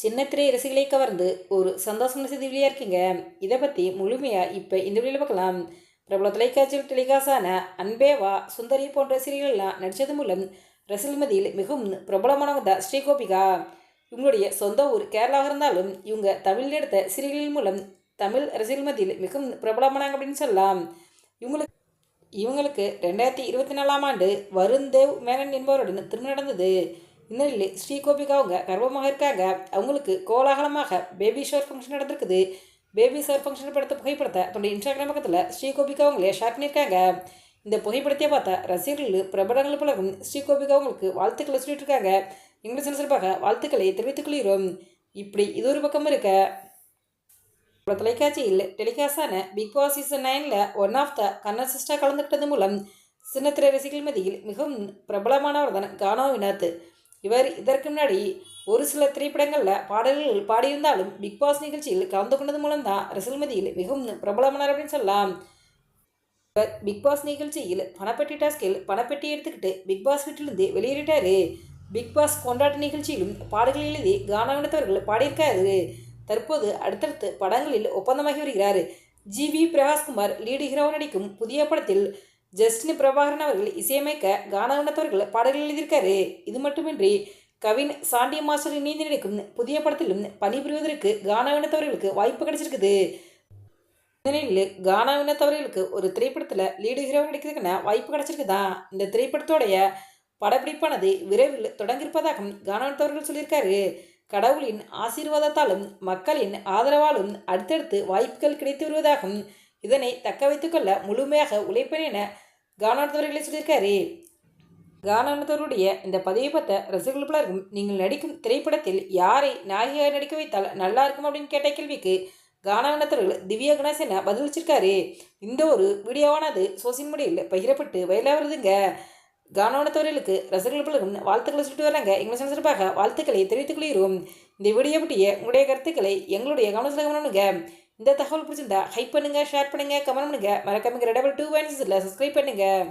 சின்னத்திரை ரசிகளை கவர்ந்து ஒரு சந்தோஷமான செய்தி வெளியாக இருக்கீங்க. இதை பற்றி முழுமையாக இப்போ இந்த வீடியோவில் பார்க்கலாம். பிரபல தொலைக்காட்சியில் டெலிகாஸான அன்பேவா சுந்தரி போன்ற சீரியல்லாம் நடித்தது மூலம் ரசிகல் மதியில் மிகவும் பிரபலமானவங்க தான் ஸ்ரீகோபிகா. இவங்களுடைய சொந்த ஊர் கேரளாவாக இருந்தாலும் இவங்க தமிழில் எடுத்த சீரியல்கள் மூலம் தமிழ் ரசிகல் மதியில் மிகவும் பிரபலமானாங்க அப்படின்னு சொல்லலாம். இவங்களுக்கு இவங்களுக்கு ரெண்டாயிரத்தி இருபத்தி நாலாம் ஆண்டு வருண் தேவ் மேனன் என்பவருடன் திருமணம் நடந்தது. இந்நிலையில் ஸ்ரீ கோபிகா அவங்க கர்ப்பமாக இருக்காங்க. அவங்களுக்கு கோலாகலமாக பேபி ஷோர் ஃபங்க்ஷன் நடந்திருக்குது. பேபி ஷோர் ஃபங்க்ஷன் படத்தை புகைப்படத்தை தன்னுடைய இன்ஸ்டாகிராம் பக்கத்தில் ஸ்ரீ கோபிகா அவங்களே ஷேர் பண்ணியிருக்காங்க. இந்த புகைப்படத்தையே பார்த்தா ரசிகர்கள் பிரபலங்கள் பலரும் ஸ்ரீ கோபிகா அவங்களுக்கு வாழ்த்துக்களை சொல்லிட்டு இருக்காங்க. இங்கிலீஷ் சிறப்பாக வாழ்த்துக்களை தெரிவித்துக் கொள்கிறோம். இப்படி இது ஒரு பக்கம் இருக்க. தொலைக்காட்சியில் டெலிகாஸ்டான பிக் பாஸ் சீசன் நைனில் ஒன் ஆஃப் த கன்னசிஸ்டாக கலந்துக்கிட்டது மூலம் சின்னத்திரை ரசிகர்கள் மத்தியில் மிகவும் பிரபலமானவர் தான் கானா வினாத். இவர் இதற்கு முன்னாடி ஒரு சில திரைப்படங்களில் பாடல்கள் பாடியிருந்தாலும் பிக் பாஸ் நிகழ்ச்சியில் கலந்து கொண்டது மூலம் தான் ரசிகர்கள் மிகவும் பிரபலமானார் அப்படின்னு சொல்லலாம். இவர் பிக் பாஸ் நிகழ்ச்சியில் பணப்பெட்டி டாஸ்கில் பணப்பெட்டி எடுத்துக்கிட்டு பிக் பாஸ் வீட்டிலிருந்து வெளியேறிட்டாரு. பிக் பாஸ் கொண்டாட்ட நிகழ்ச்சியிலும் பாடல்கள் எழுதி கானம் எடுத்தவர்கள் பாடியிருக்காரு. தற்போது அடுத்தடுத்து படங்களில் ஒப்பந்தமாகி வருகிறார். ஜி வி பிரகாஷ்குமார் லீடு ஹீரோவாக நடிக்கும் புதிய படத்தில் ஜஸ்டின் பிரபாகரன் அவர்கள் இசையமைக்க கானகணத்தவர்கள் பாடல்கள் எழுதியிருக்காரு. இது மட்டுமின்றி கவின் சாண்டி மாஸ்டர் இணைந்து நடிக்கும் புதிய படத்திலும் பணிபுரிவதற்கு கானா வாய்ப்பு கிடைச்சிருக்குது. இந்நிலையில் கானா ஒரு திரைப்படத்தில் லீடு ஹீரோ நடிக்கிறதுக்கான வாய்ப்பு கிடைச்சிருக்குதான் இந்த திரைப்படத்தோடைய படப்பிடிப்பானது விரைவில் தொடங்கியிருப்பதாகவும் கானா சொல்லியிருக்காரு. கடவுளின் ஆசீர்வாதத்தாலும் மக்களின் ஆதரவாலும் அடுத்தடுத்து வாய்ப்புகள் கிடைத்து வருவதாகவும் இதனை தக்க வைத்துக்கொள்ள முழுமையாக உழைப்பேன் என கானானத்தவர்களை சொல்லியிருக்காரு. கானானத்தவருடைய இந்த பதவி பார்த்த ரசிகர்கள் நீங்கள் நடிக்கும் திரைப்படத்தில் யாரை நாயகியாக நடிக்க வைத்தால் நல்லா இருக்கும் அப்படின்னு கேட்ட கேள்விக்கு கானானத்தவர்கள் திவ்யா கணேசனை பதிலளிச்சிருக்காரு இந்த ஒரு வீடியோவானது சோசியல் மீடியாவில் பகிரப்பட்டு வயலாக வருதுங்க. கானோனத்தவர்களுக்கு ரசிகர்கள் பலரும் வாழ்த்துக்களை சொல்லிட்டு வராங்க. எங்களை சிறப்பாக வாழ்த்துக்களை தெரிவித்துக் கொள்கிறோம். இந்த வீடியோ பற்றிய உங்களுடைய கருத்துக்களை எங்களுடைய கவனத்தில் கவனம்னுங்க இந்த தகவல் பிடிச்சிருந்தா ஹைப் பண்ணுங்கள் ஷேர் பண்ணுங்கள் கமெண்ட் பண்ணுங்கள் மறக்காமல் டபுள் டூ பாயிண்ட்ஸில் சப்ஸ்கிரைப் பண்ணுங்கள்